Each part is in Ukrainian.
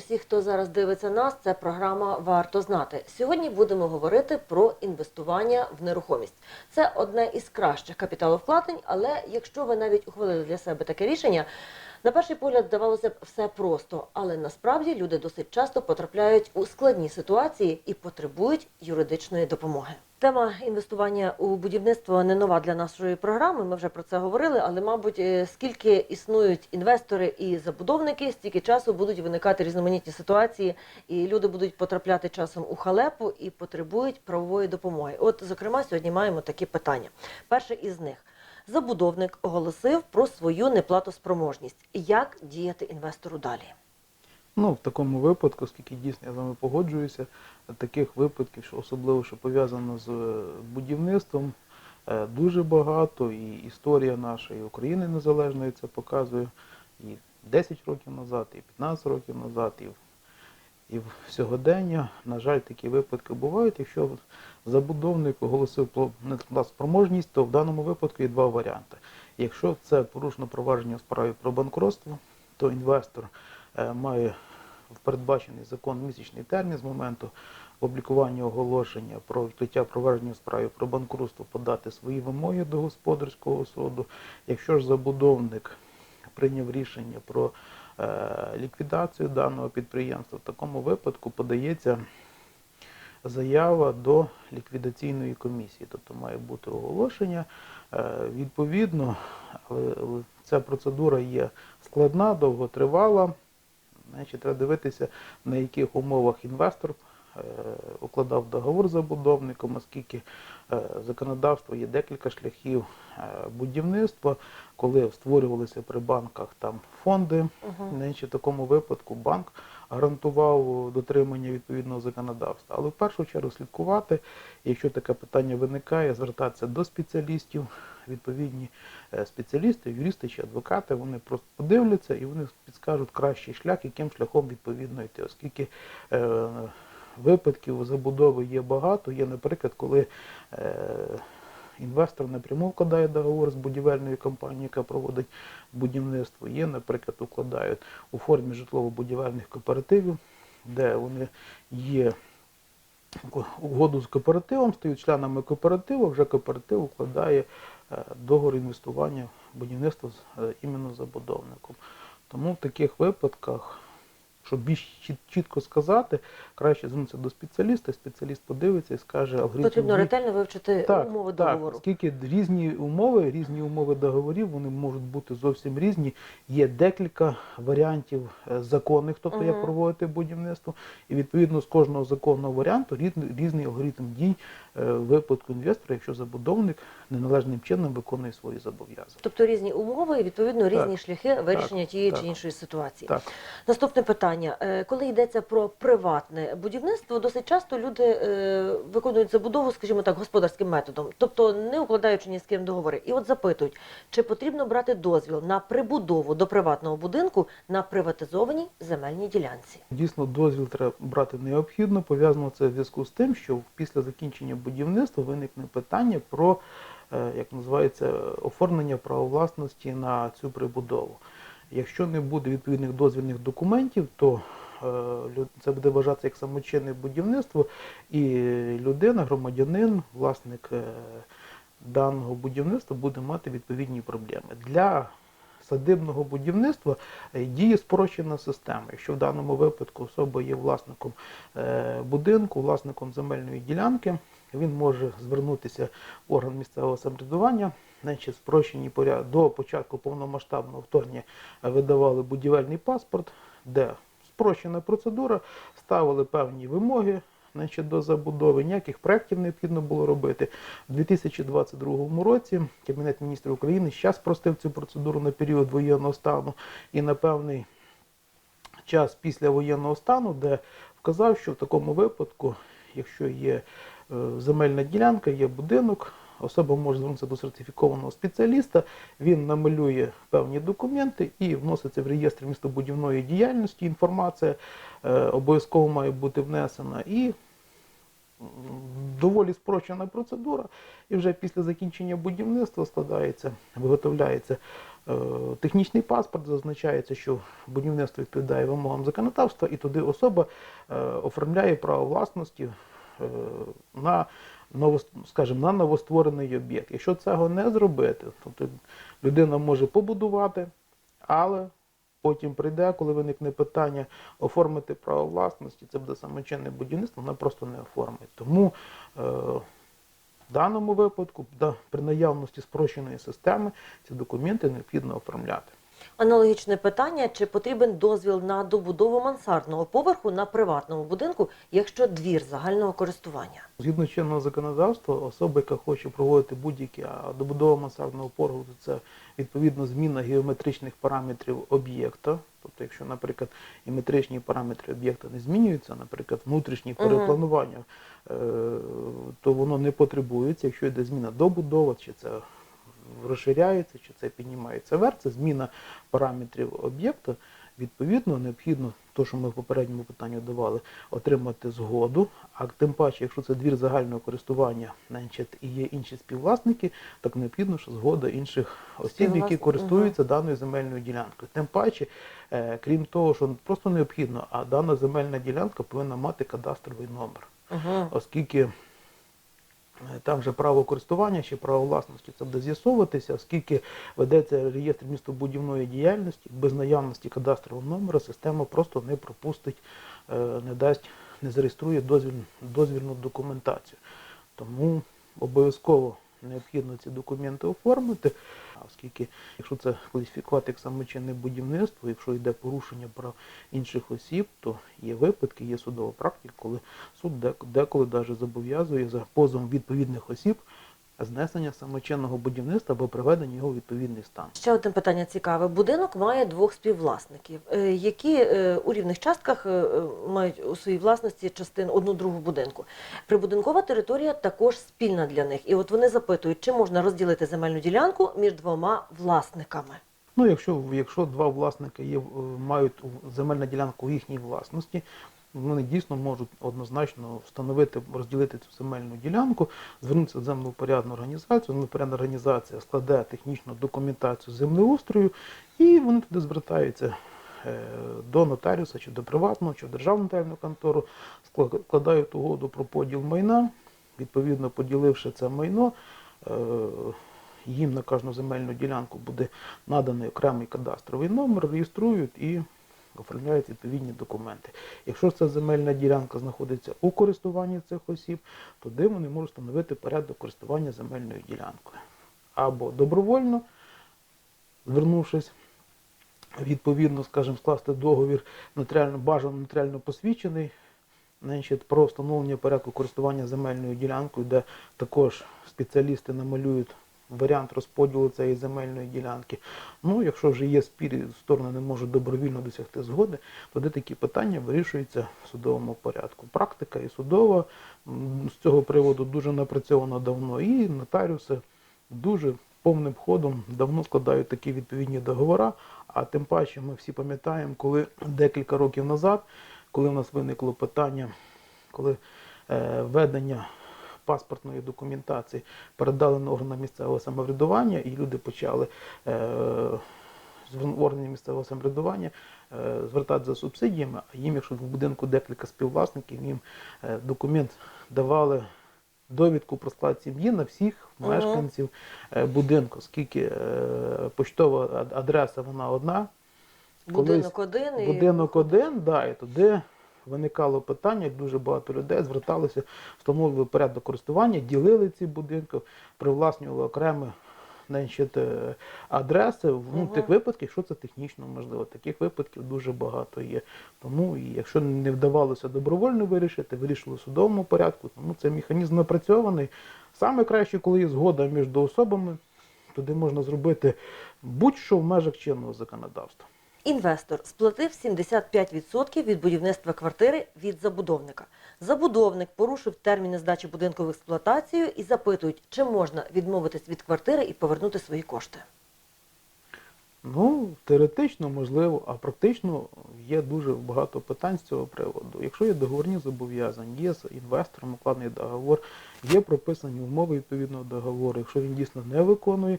усіх, хто зараз дивиться нас. Це програма Варто знати. Сьогодні будемо говорити про інвестування в нерухомість. Це одне із кращих капіталовкладень, але якщо ви навіть ухвалили для себе таке рішення, на перший погляд здавалося б все просто, але насправді люди досить часто потрапляють у складні ситуації і потребують юридичної допомоги. Тема інвестування у будівництво не нова для нашої програми. Ми вже про це говорили, але мабуть, е, скільки існують інвестори і забудовники, стільки часу будуть виникати різноманітні ситуації, і люди будуть потрапляти часом у халепу і потребують правової допомоги. От, зокрема, сьогодні маємо такі питання. Перше із них. Забудовник оголосив про свою неплатоспроможність. Як діяти інвестору далі? Ну, в такому випадку, оскільки дійсно я з вами погоджуюся, таких випадків, що особливо що пов'язано з е, будівництвом, е, дуже багато, і історія нашої України незалежної це показує і 10 років назад, і 15 років назад, і, в- і в сьогодення. На жаль, такі випадки бувають. Якщо забудовник оголосив про спроможність, то в даному випадку є два варіанти. Якщо це порушено провадження у справі про банкротство, то інвестор має в передбачений закон місячний термін з моменту опублікування оголошення про відкриття провадження у справі про банкрутство подати свої вимоги до господарського суду. Якщо ж забудовник прийняв рішення про е, ліквідацію даного підприємства, в такому випадку подається заява до ліквідаційної комісії, тобто має бути оголошення. Е, Відповідно, ця процедура є складна, довготривала. Значить, треба дивитися, на яких умовах інвестор е, укладав договор з забудовником, оскільки е, законодавство є декілька шляхів е, будівництва, коли створювалися при банках там фонди. Угу. Значить, в такому випадку банк гарантував дотримання відповідного законодавства. Але в першу чергу слідкувати, якщо таке питання виникає, звертатися до спеціалістів. Відповідні е, спеціалісти, юристи чи адвокати, вони просто подивляться і вони підскажуть кращий шлях, яким шляхом відповідно йти, оскільки е, випадків забудови є багато. Є, наприклад, коли е, інвестор напряму вкладає договор з будівельною компанією, яка проводить будівництво. Є, наприклад, укладають у формі житлово-будівельних кооперативів, де вони є угоду з кооперативом, стають членами кооперативу, вже кооператив укладає е, договор інвестування в будівництво з е, іменно забудовником. Тому в таких випадках, щоб більш чітко сказати, краще звернутися до спеціаліста, спеціаліст подивиться і скаже алгоритм. Потрібно ретельно вивчити Так, умови так, договору. оскільки різні умови, різні умови договорів, вони можуть бути зовсім різні. Є декілька варіантів е, законних, тобто як проводити будівництво, і відповідно з кожного законного варіанту різний, алгоритм дій випадку інвестора, якщо забудовник неналежним чином виконує свої зобов'язання. Тобто різні умови і відповідно різні шляхи вирішення тієї так. чи іншої ситуації. Так. Наступне питання: Е, коли йдеться про приватне будівництво, досить часто люди е, виконують забудову, скажімо так, господарським методом, тобто не укладаючи ні з ким договори. І от запитують, чи потрібно брати дозвіл на прибудову до приватного будинку на приватизованій земельній ділянці. Дійсно, дозвіл треба брати необхідно. Пов'язано це в зв'язку з тим, що після закінчення будівництва виникне питання про, е, як називається, оформлення права власності на цю прибудову. Якщо не буде відповідних дозвільних документів, то е, це буде вважатися як самочинне будівництво, і людина, громадянин, власник е, даного будівництва буде мати відповідні проблеми. Для садибного будівництва діє спрощена система. Якщо в даному випадку особа є власником будинку, власником земельної ділянки, він може звернутися в орган місцевого самоврядування. Значить, спрощені поряд до початку повномасштабного вторгнення видавали будівельний паспорт, де спрощена процедура, ставили певні вимоги значить, до забудови, ніяких проєктів необхідно було робити. У 2022 році Кабінет міністрів України ще спростив цю процедуру на період воєнного стану і на певний час після воєнного стану, де вказав, що в такому випадку, якщо є земельна ділянка, є будинок, особа може звернутися до сертифікованого спеціаліста, він намалює певні документи і вноситься в реєстр містобудівної діяльності. Інформація е, обов'язково має бути внесена. І доволі спрощена процедура. І вже після закінчення будівництва складається, виготовляється е, технічний паспорт, зазначається, що будівництво відповідає вимогам законодавства, і туди особа е, оформляє право власності е, на новос- скажімо, на новостворений об'єкт. Якщо цього не зробити, то людина може побудувати, але потім прийде, коли виникне питання оформити право власності, це буде самочинне будівництво, вона просто не оформить. Тому е, в даному випадку, при наявності спрощеної системи, ці документи необхідно оформляти. Аналогічне питання: чи потрібен дозвіл на добудову мансардного поверху на приватному будинку, якщо двір загального користування? Згідно чинного законодавства, особа, яка хоче проводити будь-які а добудова мансардного поверху, це відповідно зміна геометричних параметрів об'єкта. Тобто, якщо, наприклад, геометричні параметри об'єкта не змінюються, наприклад, внутрішні перепланування, е, то воно не потребується. Якщо йде зміна добудова, чи це розширяється, чи це піднімається вверх, це зміна параметрів об'єкта. Відповідно, необхідно, то, що ми в попередньому питанні давали, отримати згоду. А тим паче, якщо це двір загального користування, значить, і є інші співвласники, так необхідно, що згода інших осіб, які користуються даною земельною ділянкою. Тим паче, е, крім того, що просто необхідно, а дана земельна ділянка повинна мати кадастровий номер Угу. оскільки там же право користування чи право власності це буде з'ясовуватися, оскільки ведеться реєстр містобудівної діяльності, без наявності кадастрового номера система просто не пропустить, е, не дасть, не зареєструє дозвіль, дозвільну документацію. Тому обов'язково необхідно ці документи оформити, оскільки, якщо це кваліфікувати як самочинне будівництво, якщо йде порушення прав інших осіб, то є випадки, є судова практика, коли суд дек- деколи навіть зобов'язує за позовом відповідних осіб знесення самочинного будівництва або приведення його у відповідний стан. Ще одне питання цікаве. Будинок має двох співвласників, е, які е, у рівних частках е, мають у своїй власності частину одну другу будинку. Прибудинкова територія також спільна для них. І от вони запитують, чи можна розділити земельну ділянку між двома власниками. Ну, якщо, якщо два власники є, мають земельну ділянку у їхній власності, вони дійсно можуть однозначно встановити, розділити цю земельну ділянку, звернутися в землевпорядну організацію, землевпорядна організація складе технічну документацію землеустрою, і вони туди звертаються е, до нотаріуса, чи до приватного, чи в державну нотаріальну контору, складають угоду про поділ майна, відповідно поділивши це майно. е, їм на кожну земельну ділянку буде наданий окремий кадастровий номер, реєструють і оформляють відповідні документи. Якщо ця земельна ділянка знаходиться у користуванні цих осіб, тоді вони можуть встановити порядок користування земельною ділянкою. Або добровольно, звернувшись, відповідно, скажімо, скласти договір нотаріально бажано нотаріально посвідчений, значить, про встановлення порядку користування земельною ділянкою, де також спеціалісти намалюють варіант розподілу цієї земельної ділянки. Ну, якщо вже є спір, і сторони не можуть добровільно досягти згоди, тоді такі питання вирішуються в судовому порядку. Практика і судова з цього приводу дуже напрацьована давно, і нотаріуси дуже повним ходом давно складають такі відповідні договори. А тим паче ми всі пам'ятаємо, коли декілька років назад, коли в нас виникло питання, коли е, ведення паспортної документації передали на органи місцевого самоврядування, і люди почали е, в органи місцевого самоврядування е, звертатися за субсидіями, а їм, якщо в будинку декілька співвласників, їм е, документ давали довідку про склад сім'ї на всіх мешканців будинку, оскільки поштова адреса вона одна. Колись Будинок і Будинок один, да, і туди виникало питання, дуже багато людей зверталися, встановлювали порядок користування, ділили ці будинки, привласнювали окремі значить, е, адреси в ну, тих випадках, якщо це технічно можливо. Таких випадків дуже багато є. Тому і якщо не вдавалося добровольно вирішити, вирішили в судовому порядку, тому цей механізм напрацьований. Саме краще, коли є згода між особами, туди можна зробити будь-що в межах чинного законодавства. Інвестор сплатив 75% від будівництва квартири від забудовника. Забудовник порушив терміни здачі будинку в експлуатацію і запитують, чи можна відмовитись від квартири і повернути свої кошти. Ну, теоретично можливо, а практично є дуже багато питань з цього приводу. Якщо є договорні зобов'язання, є з інвестором укладений договор, є прописані умови відповідного договору. Якщо він дійсно не виконує,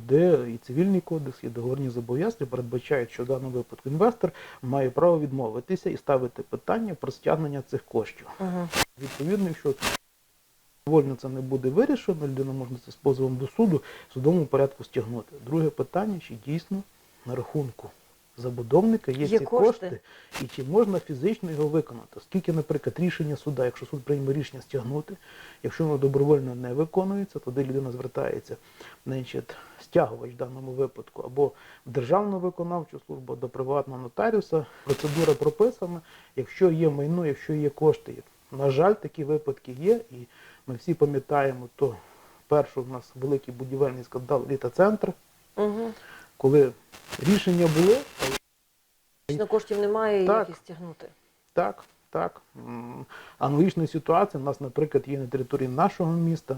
де і цивільний кодекс, і договорні зобов'язання передбачають, що в даному випадку інвестор має право відмовитися і ставити питання про стягнення цих коштів. Ага. Відповідно, якщо вольно це не буде вирішено, людина може це з позовом до суду в судовому порядку стягнути. Друге питання, чи дійсно на рахунку забудовника є, Є ці кошти. кошти, і чи можна фізично його виконати. Оскільки, наприклад, рішення суда, якщо суд прийме рішення стягнути, якщо воно добровольно не виконується, тоді людина звертається значить, стягувач в даному випадку або в державну виконавчу службу, до приватного нотаріуса. Процедура прописана. Якщо є майно, якщо є кошти, на жаль, такі випадки є, і ми всі пам'ятаємо, то перший у нас великий будівельний скандал літа-центр, Угу. Коли рішення було, але коштів немає, і Так. їх стягнути. Так, так. Аналогічна ситуація. У нас, наприклад, є на території нашого міста.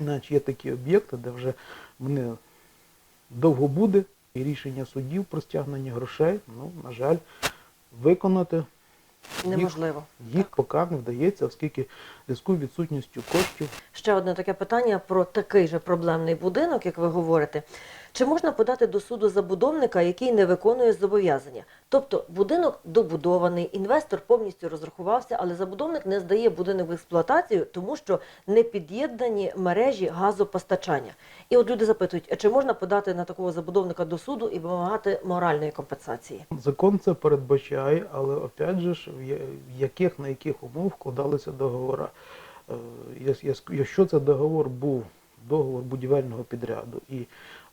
Значить, є такі об'єкти, де вже вони довго буде, і рішення судів про стягнення грошей, ну, на жаль, виконати Неможливо. їх поки не вдається, оскільки зв'язку відсутністю коштів Ще одне таке питання про такий же проблемний будинок, як ви говорите. Чи можна подати до суду забудовника, який не виконує зобов'язання? Тобто будинок добудований, інвестор повністю розрахувався, але забудовник не здає будинок в експлуатацію, тому що не під'єднані мережі газопостачання. І от люди запитують, чи можна подати на такого забудовника до суду і вимагати моральної компенсації? Закон це передбачає, але опять же ж, в яких на яких умов вкладалися договори. Е, Якщо це договор був договор будівельного підряду і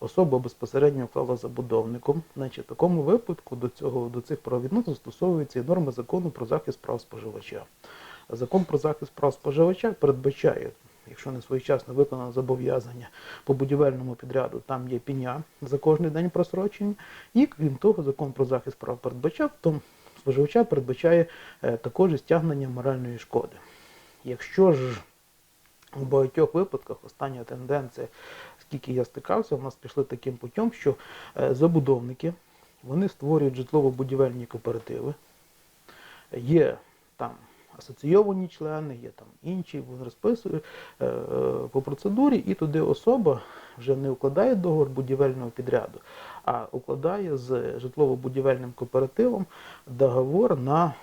особа безпосередньо вклала забудовником, значить в такому випадку до цього до цих правовідносин застосовуються і норми закону про захист прав споживача. Закон про захист прав споживача передбачає, якщо не своєчасно виконано зобов'язання по будівельному підряду, там є пеня за кожний день просрочення. І крім того, закон про захист прав передбачав, то споживача передбачає е, також стягнення моральної шкоди. Якщо ж у багатьох випадках остання тенденція, скільки я стикався, у нас пішли таким путем, що е, забудовники вони створюють житлово-будівельні кооперативи, є там асоційовані члени, є там інші, вони розписують е, е, по процедурі, і туди особа вже не укладає договор будівельного підряду, а укладає з житлово-будівельним кооперативом договор на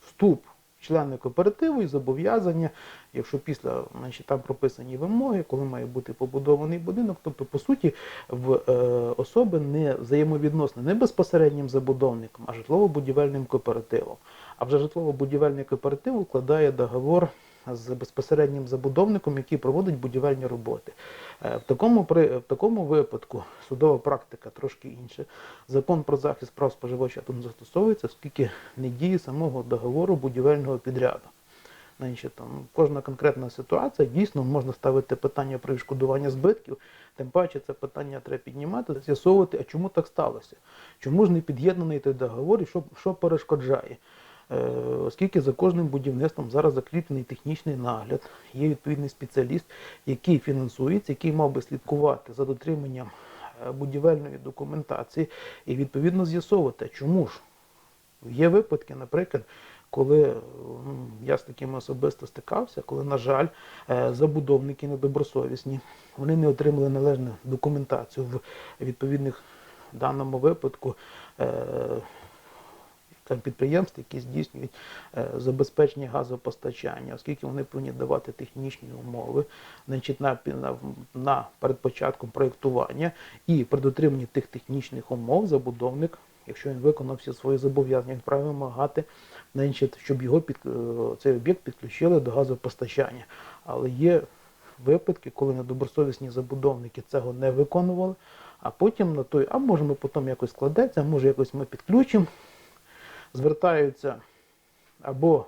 вступ члени кооперативу і зобов'язання, якщо після значить, там прописані вимоги, коли має бути побудований будинок, тобто, по суті, в е, особи не взаємовідносне не безпосереднім забудовником, а житлово-будівельним кооперативом. А вже житлово-будівельний кооператив укладає договор з безпосереднім забудовником, який проводить будівельні роботи. Е, В такому, в такому випадку судова практика трошки інша. Закон про захист прав споживача тут застосовується, оскільки не діє самого договору будівельного підряду. Значить, там, кожна конкретна ситуація дійсно можна ставити питання про відшкодування збитків, тим паче це питання треба піднімати, з'ясовувати, а чому так сталося, чому ж не під'єднаний той договор і що, що перешкоджає. Е, Оскільки за кожним будівництвом зараз закріплений технічний нагляд, є відповідний спеціаліст, який фінансується, який мав би слідкувати за дотриманням е, будівельної документації і відповідно з'ясовувати, чому ж Є випадки, наприклад, коли е, ну, я з таким особисто стикався, коли, на жаль, забудовники недобросовісні, вони не отримали належну документацію в відповідних даному випадку підприємств, які здійснюють е, забезпечення газопостачання, оскільки вони повинні давати технічні умови значить, на, на, на перед початком проєктування і при дотриманні тих технічних умов забудовник, якщо він виконав всі свої зобов'язання, він вимагати, значить, щоб його під, е, цей об'єкт підключили до газопостачання. Але є випадки, коли недобросовісні забудовники цього не виконували, а потім на той, а може ми потім якось складеться, а може якось ми підключимо, звертаються або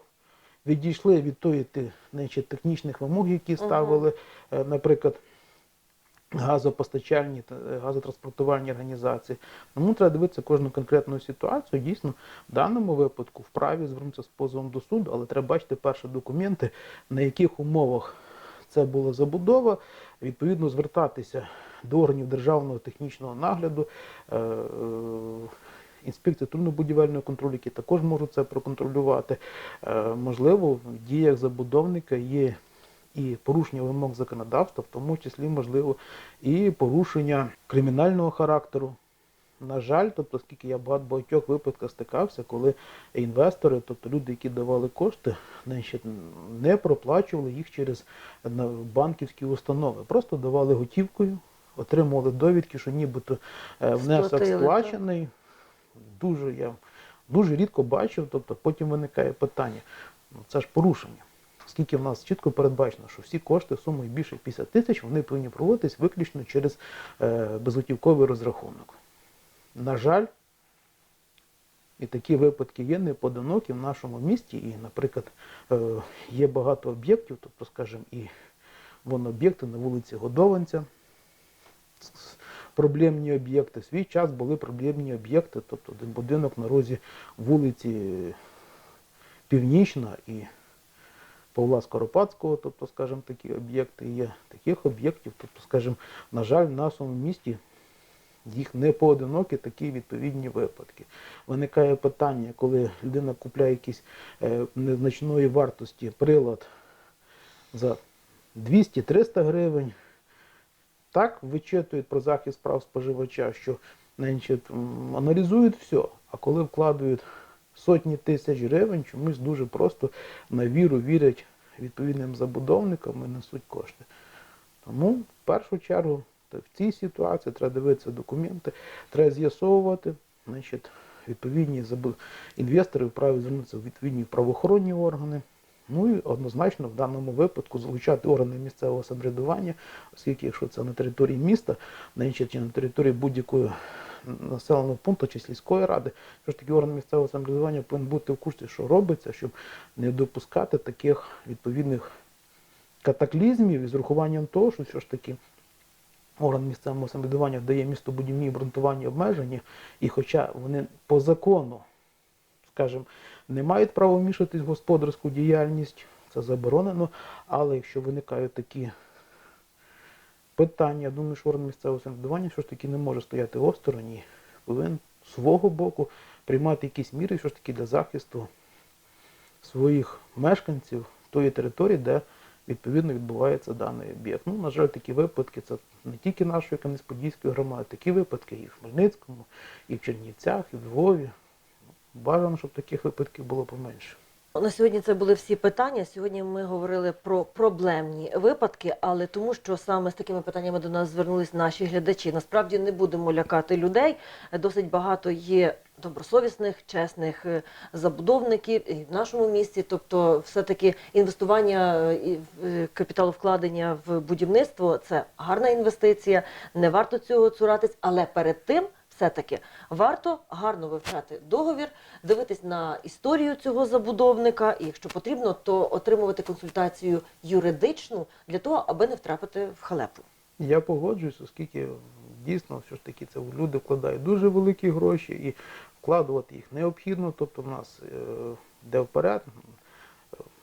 відійшли від тої значить, технічних вимог, які ставили, е, наприклад, газопостачальні та е, газотранспортувальні організації. Тому треба дивитися кожну конкретну ситуацію. Дійсно, в даному випадку вправі звернутися з позовом до суду, але треба бачити перші документи, на яких умовах це була забудова, відповідно звертатися до органів державного технічного нагляду. Інспекції трудно-будівельного контролю, які також можуть це проконтролювати. Е, Можливо, в діях забудовника є і порушення вимог законодавства, в тому числі, можливо, і порушення кримінального характеру. На жаль, тобто, оскільки я багато багатьох випадках стикався, коли інвестори, тобто люди, які давали кошти, не проплачували їх через банківські установи. Просто давали готівкою, отримували довідки, що нібито е, внесок сплачений. Дуже я дуже рідко бачив, тобто потім виникає питання. Ну, це ж порушення. Оскільки в нас чітко передбачено, що всі кошти сумою більше 50 тисяч, вони повинні проводитись виключно через е, безготівковий розрахунок. На жаль, і такі випадки є непоодинокі в нашому місті. І, наприклад, е, є багато об'єктів, тобто, скажімо, і вон об'єкти на вулиці Годованця, проблемні об'єкти. Свій час були проблемні об'єкти, тобто один будинок на розі вулиці Північна і Павла Скоропадського, тобто, скажімо, такі об'єкти є. Таких об'єктів, тобто, скажімо, на жаль, в нашому місті їх не поодинокі такі відповідні випадки. Виникає питання, коли людина купляє якийсь е, незначної вартості прилад за 200-300 гривень. Так вичитують про захист прав споживача, що значить, аналізують все. А коли вкладають сотні тисяч гривень, чомусь дуже просто на віру вірять відповідним забудовникам і несуть кошти. Тому в першу чергу в цій ситуації треба дивитися документи, треба з'ясовувати, значить, відповідні інвестори вправі звернутися в відповідні правоохоронні органи. Ну і однозначно в даному випадку залучати органи місцевого самоврядування, оскільки якщо це на території міста, значить, чи на території будь-якого населеного пункту чи сільської ради, що ж таки орган місцевого самоврядування повинен бути в курсі, що робиться, щоб не допускати таких відповідних катаклізмів із урахуванням того, що все ж таки орган місцевого самоврядування дає містобудівні обґрунтування обмеження, і хоча вони по закону, скажімо, не мають права вмішатись в господарську діяльність, це заборонено, але якщо виникають такі питання, я думаю, що орган місцевого самоврядування все ж таки не може стояти осторонь і повинен свого боку приймати якісь міри все ж таки для захисту своїх мешканців тої території, де відповідно відбувається даний об'єкт. Ну, на жаль, такі випадки це не тільки нашої Кам'янець-Подільської громади, такі випадки і в Хмельницькому, і в Чернівцях, і в Львові. Бажано, щоб таких випадків було поменше. На сьогодні це були всі питання. Сьогодні ми говорили про проблемні випадки, але тому, що саме з такими питаннями до нас звернулись наші глядачі. Насправді не будемо лякати людей. Досить багато є добросовісних, чесних е, забудовників і в нашому місті. Тобто, все-таки інвестування е, і е, капіталовкладення в будівництво це гарна інвестиція. Не варто цього цуратись, але перед тим. Все-таки варто гарно вивчати договір, дивитись на історію цього забудовника, і якщо потрібно, то отримувати консультацію юридичну для того, аби не втрапити в халепу. Я погоджуюсь, оскільки дійсно все ж таки це люди вкладають дуже великі гроші і вкладувати їх необхідно. Тобто в нас е, йде вперед.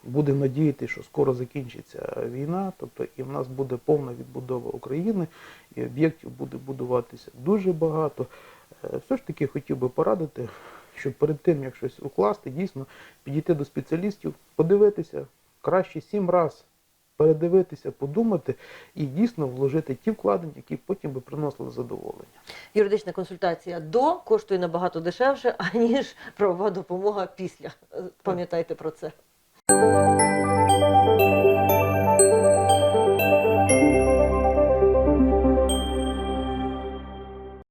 Будемо надіятися, що скоро закінчиться війна, тобто і в нас буде повна відбудова України, і об'єктів буде будуватися дуже багато. Е, Все ж таки хотів би порадити, щоб перед тим, як щось укласти, дійсно підійти до спеціалістів, подивитися краще сім разів передивитися, подумати і дійсно вложити ті вкладення, які потім би приносили задоволення. Юридична консультація до коштує набагато дешевше, аніж правова допомога після. Е, Пам'ятайте про це. Thank you.